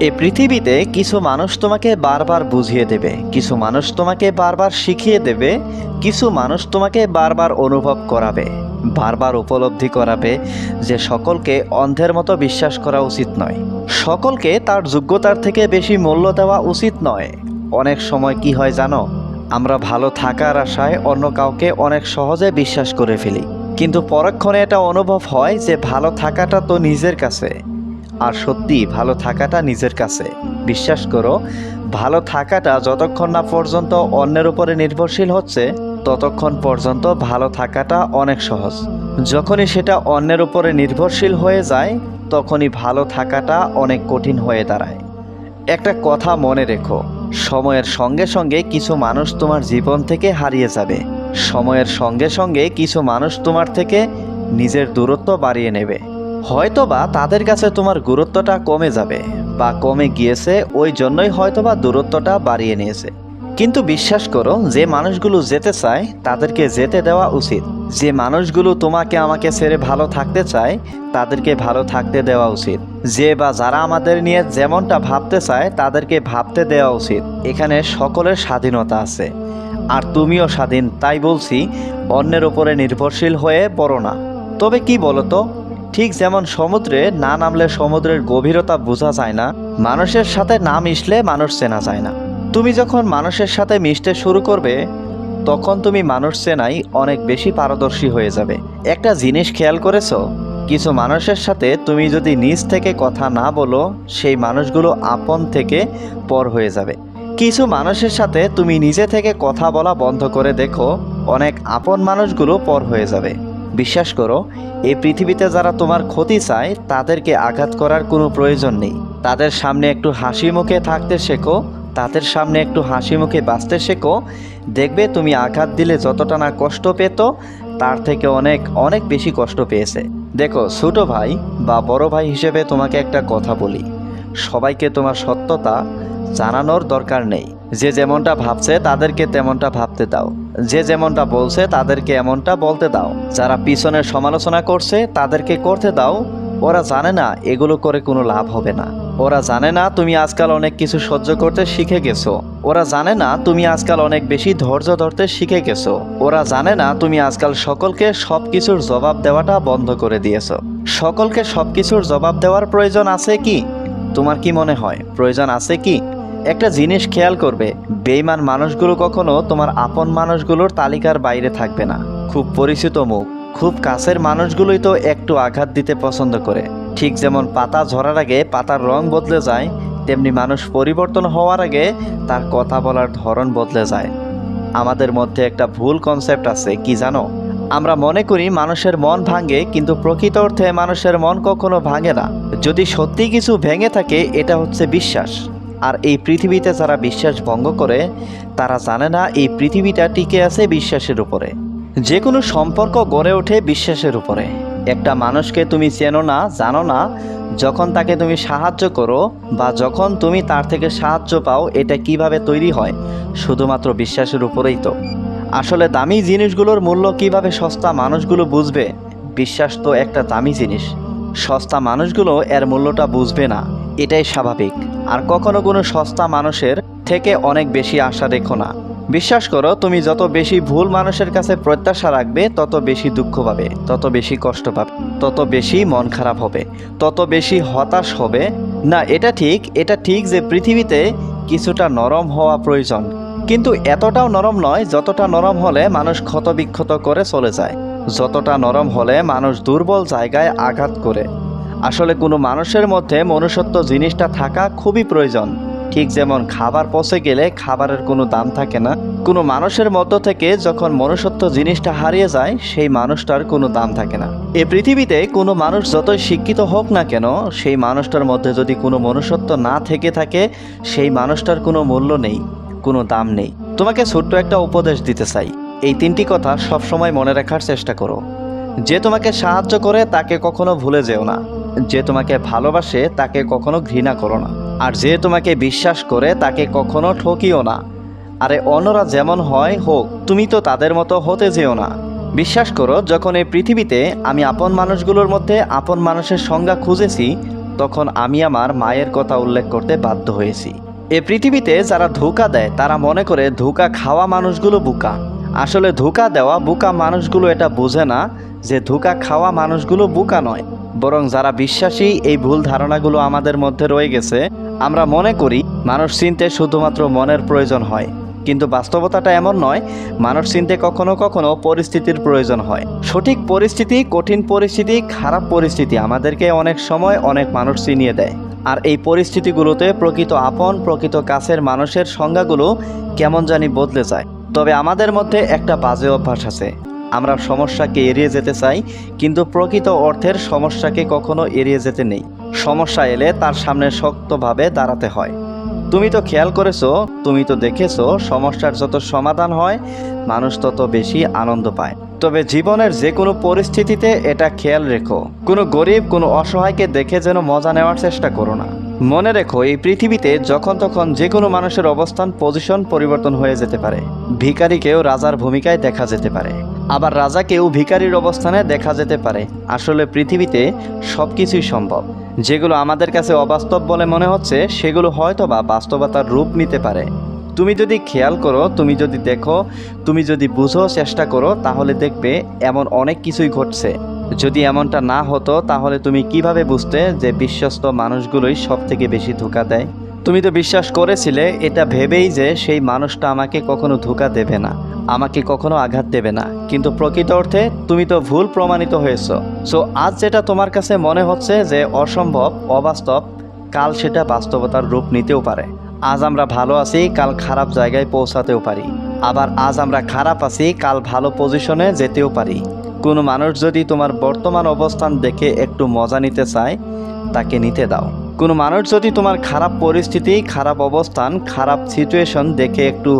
এ পৃথিবীতে কিছু মানুষ তোমাকে বারবার বুঝিয়ে দেবে, কিছু মানুষ তোমাকে বারবার শিখিয়ে দেবে, কিছু মানুষ তোমাকে বারবার অনুভব করাবে, বারবার উপলব্ধি করাবে যে সকলকে অন্ধের মতো বিশ্বাস করা উচিত নয়। সকলকে তার যোগ্যতার থেকে বেশি মূল্য দেওয়া উচিত নয়। অনেক সময় কি হয় জানো? আমরা ভালো থাকার আশায় অন্য কাউকে অনেক সহজে বিশ্বাস করে ফেলি। কিন্তু পরক্ষণে এটা অনুভব হয় যে ভালো থাকাটা তো নিজের কাছে। আর সত্যি ভালো থাকাটা নিজের কাছে। বিশ্বাস করো, ভালো থাকাটা যতক্ষণ না পর্যন্ত অন্যের উপরে নির্ভরশীল হচ্ছে, ততক্ষণ পর্যন্ত ভালো থাকাটা অনেক সহজ। যখনই সেটা অন্যের উপরে নির্ভরশীল হয়ে যায়, তখনই ভালো থাকাটা অনেক কঠিন হয়ে দাঁড়ায়। একটা কথা মনে রেখো, সময়ের সঙ্গে সঙ্গে কিছু মানুষ তোমার জীবন থেকে হারিয়ে যাবে। সময়ের সঙ্গে সঙ্গে কিছু মানুষ তোমার থেকে নিজের দূরত্ব বাড়িয়ে নেবে। হয়তোবা তাদের কাছে তোমার গুরুত্বটা কমে যাবে, বা কমে গিয়েছে, ওই জন্যই হয়তোবা দূরত্বটা বাড়িয়ে নিয়েছে। কিন্তু বিশ্বাস করো, যে মানুষগুলো যেতে চায়, তাদেরকে যেতে দেওয়া উচিত। যে মানুষগুলো তোমাকে আমাকে ছেড়ে ভালো থাকতে চায়, তাদেরকে ভালো থাকতে দেওয়া উচিত। যে বা যারা আমাদের নিয়ে যেমনটা ভাবতে চায়, তাদেরকে ভাবতে দেওয়া উচিত। এখানে সকলের স্বাধীনতা আছে। আর তুমিও স্বাধীন, তাই বলছি, অন্যের উপরে নির্ভরশীল হয়ে পড়ো না। তবে কি বলতো? ঠিক যেমন সমুদ্রে না নামলে সমুদ্রের গভীরতা বোঝা যায় না, মানুষের সাথে না মিশলে মানুষ চেনা যায় না। তুমি যখন মানুষের সাথে মিশতে শুরু করবে, তখন তুমি মানুষ চেনাই অনেক বেশি পারদর্শী হয়ে যাবে। একটা জিনিস খেয়াল করেছ? কিছু মানুষের সাথে তুমি যদি নিজ থেকে কথা না বলো, সেই মানুষগুলো আপন থেকে পর হয়ে যাবে। কিছু মানুষের সাথে তুমি নিজে থেকে কথা বলা বন্ধ করে দেখো, অনেক আপন মানুষগুলো পর হয়ে যাবে। বিশ্বাস করো, এই পৃথিবীতে যারা তোমার ক্ষতি চায়, তাদেরকে আঘাত করার কোনো প্রয়োজন নেই। তাদের সামনে একটু হাসি মুখে থাকতে শেখো, তাদের সামনে একটু হাসি মুখে বাঁচতে শেখো। দেখবে তুমি আঘাত দিলে যতটা না কষ্ট পেত, তার থেকে অনেক অনেক বেশি কষ্ট পেয়েছে। দেখো, ছোটো ভাই বা বড় ভাই হিসেবে তোমাকে একটা কথা বলি। সবাইকে তোমার সত্যতা জানানোর দরকার নেই। যে যেমনটা ভাবছে তাদেরকে তেমনটা ভাবতে দাও। যে যেমনটা বলছে তাদেরকে এমনটা বলতে দাও। যারা পিছনের সমালোচনা করছে তাদেরকে করতে দাও। ওরা জানে না এগুলো করে কোনো লাভ হবে না। ওরা জানে না তুমি আজকাল অনেক কিছু সহ্য করতে শিখে গেছো। ওরা জানে না তুমি আজকাল অনেক বেশি ধৈর্য ধরতে শিখে গেছো। ওরা জানে না তুমি আজকাল সকলকে সব কিছুর জবাব দেওয়াটা বন্ধ করে দিয়েছ। সকলকে সব কিছুর জবাব দেওয়ার প্রয়োজন আছে কি? তোমার কি মনে হয়? প্রয়োজন আছে কি? একটা জিনিস খেয়াল করবে বেইমান মানুষগুলো কখনো তোমার আপন মানুষগুলোর তালিকার বাইরে থাকবে না। খুব পরিচিত মুখ, খুব কাছের মানুষগুলোই তো একটু আঘাত দিতে পছন্দ করে। ঠিক যেমন পাতা ঝরার আগে পাতার রং বদলে যায়, তেমনি মানুষ পরিবর্তন হওয়ার আগে তার কথা বলার ধরন বদলে যায়। আমাদের মধ্যে একটা ভুল কনসেপ্ট আছে, কি জানো? আমরা মনে করি মানুষের মন ভাঙে, কিন্তু প্রকৃত অর্থে মানুষের মন কখনো ভাঙে না। যদি সত্যি কিছু ভেঙে থাকে, এটা হচ্ছে বিশ্বাস। আর এই পৃথিবীতে যারা বিশ্বাস ভঙ্গ করে, তারা জানে না এই পৃথিবীটা টিকে আছে বিশ্বাসের উপরে। যে কোনো সম্পর্ক গড়ে ওঠে বিশ্বাসের উপরে। একটা মানুষকে তুমি চেনো না, জানো না, যখন তাকে তুমি সাহায্য করো বা যখন তুমি তার থেকে সাহায্য পাও, এটা কীভাবে তৈরি হয়, শুধুমাত্র বিশ্বাসের উপরেই তো। আসলে দামি জিনিসগুলোর মূল্য কীভাবে সস্তা মানুষগুলো বুঝবে? বিশ্বাস তো একটা দামি জিনিস। সস্তা মানুষগুলো এর মূল্যটা বুঝবে না। এটাই স্বাভাবিক। আর কখনো কোনো সস্তা মানুষের থেকে অনেক বেশি আশা রেখো না। বিশ্বাস করো, তুমি যত বেশি ভুল মানুষের কাছে প্রত্যাশা রাখবে, তত বেশি দুঃখ পাবে, তত বেশি কষ্ট পাবে, তত বেশি মন খারাপ হবে, তত বেশি হতাশ হবে। না, এটা ঠিক এটা ঠিক যে পৃথিবীতে কিছুটা নরম হওয়া প্রয়োজন। কিন্তু এতটাও নরম নয়, যতটা নরম হলে মানুষ ক্ষতবিক্ষত করে চলে যায়। যতটা নরম হলে মানুষ দুর্বল জায়গায় আঘাত করে। আসলে কোনো মানুষের মধ্যে মনুষ্যত্ব জিনিসটা থাকা খুবই প্রয়োজন। ঠিক যেমন খাবার পচে গেলে খাবারের কোনো দাম থাকে না। কোনো মানুষের মধ্য থেকে যখন মনুষ্যত্ব জিনিসটা হারিয়ে যায়, সেই মানুষটার কোনো দাম থাকে না। এ পৃথিবীতে কোনো মানুষ যতই শিক্ষিত হোক না কেন, সেই মানুষটার মধ্যে যদি কোনো মনুষ্যত্ব না থেকে থাকে, সেই মানুষটার কোনো মূল্য নেই, কোনো দাম নেই। তোমাকে ছোট্ট একটা উপদেশ দিতে চাই। এই তিনটি কথা সবসময় মনে রাখার চেষ্টা করো। যে তোমাকে সাহায্য করে, তাকে কখনো ভুলে যেও না। যে তোমাকে ভালোবাসে, তাকে কখনো ঘৃণা করো না। আর যে তোমাকে বিশ্বাস করে, তাকে কখনো ঠকিও না। আরে অন্যরা যেমন হয়, হোক, তুমি তো তাদের মতো হতে যেও না। বিশ্বাস করো, যখন এই পৃথিবীতে আমি আপন মানুষগুলোর মধ্যে আপন মানুষের সংজ্ঞা খুঁজেছি, তখন আমি আমার মায়ের কথা উল্লেখ করতে বাধ্য হয়েছি। এ পৃথিবীতে যারা ধোকা দেয়, তারা মনে করে ধোকা খাওয়া মানুষগুলো বোকা। আসলে ধোকা দেওয়া বোকা মানুষগুলো এটা বোঝে না যে ধোকা খাওয়া মানুষগুলো বোকা নয়। বরং যারা বিশ্বাসী, এই ভুল ধারণাগুলো আমাদের মধ্যে রয়ে গেছে, আমরা মনে করি মানুষ চিনতে শুধুমাত্র মনের প্রয়োজন হয়। কিন্তু বাস্তবতাটা এমন নয়, মানুষ চিনতে কখনো কখনো পরিস্থিতির প্রয়োজন হয়। সঠিক পরিস্থিতি, কঠিন পরিস্থিতি, খারাপ পরিস্থিতি আমাদেরকে অনেক সময় অনেক মানুষ চিনিয়ে দেয়। আর এই পরিস্থিতিগুলোতে প্রকৃত আপন, প্রকৃত কাছের মানুষের সংজ্ঞাগুলো কেমন জানি বদলে যায়। তবে আমাদের মধ্যে একটা বাজে অভ্যাস আছে। আমরা সমস্যাকে এড়িয়ে যেতে চাই, কিন্তু প্রকৃত অর্থের সমস্যাকে কখনো এড়িয়ে যেতে নেই। সমস্যা এলে তার সামনে শক্তভাবে দাঁড়াতে হয়। তুমি তো খেয়াল করেছ, তুমি তো দেখেছ, সমস্যার যত সমাধান হয়, মানুষ তত বেশি আনন্দ পায়। তবে জীবনের যে কোনো পরিস্থিতিতে এটা খেয়াল রেখো। কোনো গরিব, কোনো অসহায়কে দেখে যেন মজা নেওয়ার চেষ্টা করো না। মনে রেখো, এই পৃথিবীতে যখন তখন যে কোনো মানুষের অবস্থান পজিশন পরিবর্তন হয়ে যেতে পারে। ভিখারিকেও রাজার ভূমিকায় দেখা যেতে পারে। আবার রাজাকেও ভিখারির অবস্থানে দেখা যেতে পারে। আসলে পৃথিবীতে সব কিছুই সম্ভব। যেগুলো আমাদের কাছে অবাস্তব বলে মনে হচ্ছে, সেগুলো হয়তো বা বাস্তবতার রূপ নিতে পারে। তুমি যদি খেয়াল করো, তুমি যদি দেখো, তুমি যদি বুঝো, চেষ্টা করো, তাহলে দেখবে এমন অনেক কিছুই ঘটছে। যদি এমনটা না হতো, তাহলে তুমি কীভাবে বুঝতে যে বিশ্বস্ত মানুষগুলোই সব থেকে বেশি ধোকা দেয়? তুমি তো বিশ্বাস করেছিলে, এটা ভেবেই যে সেই মানুষটা আমাকে কখনো ধোকা দেবে না, আমাকে কখনো আঘাত দেবে না। কিন্তু প্রকৃত অর্থে তুমি তো ভুল প্রমাণিত হয়েছ। সো আজ যেটা তোমার কাছে মনে হচ্ছে যে অসম্ভব, অবাস্তব, কাল সেটা বাস্তবতার রূপ নিতেও পারে। আজ আমরা ভালো আছি, কাল খারাপ জায়গায় পৌঁছাতেও পারি। আবার আজ আমরা খারাপ আছি, কাল ভালো পজিশনে যেতেও পারি। কোনো মানুষ যদি তোমার বর্তমান অবস্থান দেখে একটু মজা নিতে চায়, তাকে নিতে দাও। কোনো মানুষ যদি তোমার খারাপ পরিস্থিতি, খারাপ অবস্থান, খারাপ সিচুয়েশন দেখে একটু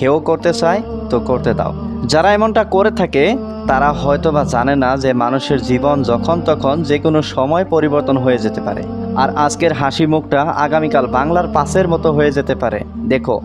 হেও করতে চায়, তো করতে দাও। যারা এমনটা করে থাকে, তারা হয়তো বা জানে না যে মানুষের জীবন যখন তখন যে কোনো সময় পরিবর্তন হয়ে যেতে পারে। আর আজকের হাসি মুখটা আগামীকাল বাংলার পাশের মতো হয়ে যেতে পারে। দেখো,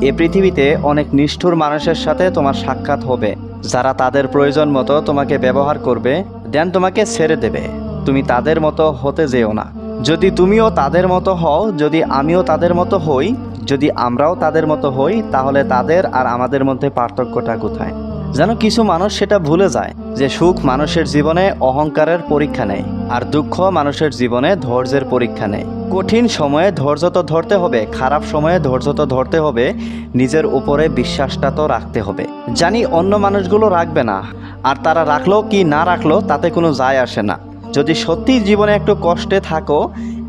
এ পৃথিবীতে অনেক নিষ্ঠুর মানুষের সাথে তোমার সাক্ষাৎ হবে। যারা তাদের প্রয়োজন মতো তোমাকে ব্যবহার করবে, দেন তোমাকে ছেড়ে দেবে। তুমি তাদের মতো হতে যেও না। যদি তুমিও তাদের মতো হও, যদি আমিও তাদের মতো হই, যদি আমরাও তাদের মতো হই, তাহলে তাদের আর আমাদের মধ্যে পার্থক্যটা কোথায়? যেন কিছু মানুষ সেটা ভুলে যায় যে সুখ মানুষের জীবনে অহংকারের পরীক্ষা নেয় আর দুঃখ মানুষের জীবনে ধৈর্যের পরীক্ষা নেয় কঠিন সময়ে ধৈর্য তো ধরতে হবে, খারাপ সময়ে ধৈর্য তো ধরতে হবে, নিজের উপরে বিশ্বাসটা তো রাখতে হবে। জানি অন্য মানুষগুলো রাখবে না, আর তারা রাখল কি না রাখল তাতে কোনো যায় আসে না। যদি সত্যি জীবনে একটু কষ্টে থাকো,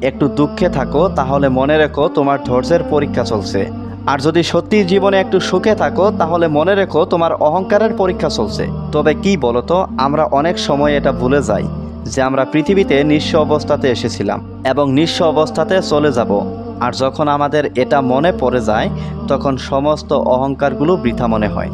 একটু দুঃখে থাকো, তাহলে মনে রেখো তোমার ধৈর্যের পরীক্ষা চলছে। আর যদি সত্যি জীবনে একটু সুখে থাকো, তাহলে মনে রেখো তোমার অহংকারের পরীক্ষা চলছে। তবে কি বলতো, আমরা অনেক সময় এটা ভুলে যাই যে আমরা পৃথিবীতে নিঃস্ব অবস্থাতে এসেছিলাম এবং নিঃস্ব অবস্থাতে চলে যাব। আর যখন আমাদের এটা মনে পড়ে যায়, তখন সমস্ত অহংকারগুলো বৃথা মনে হয়।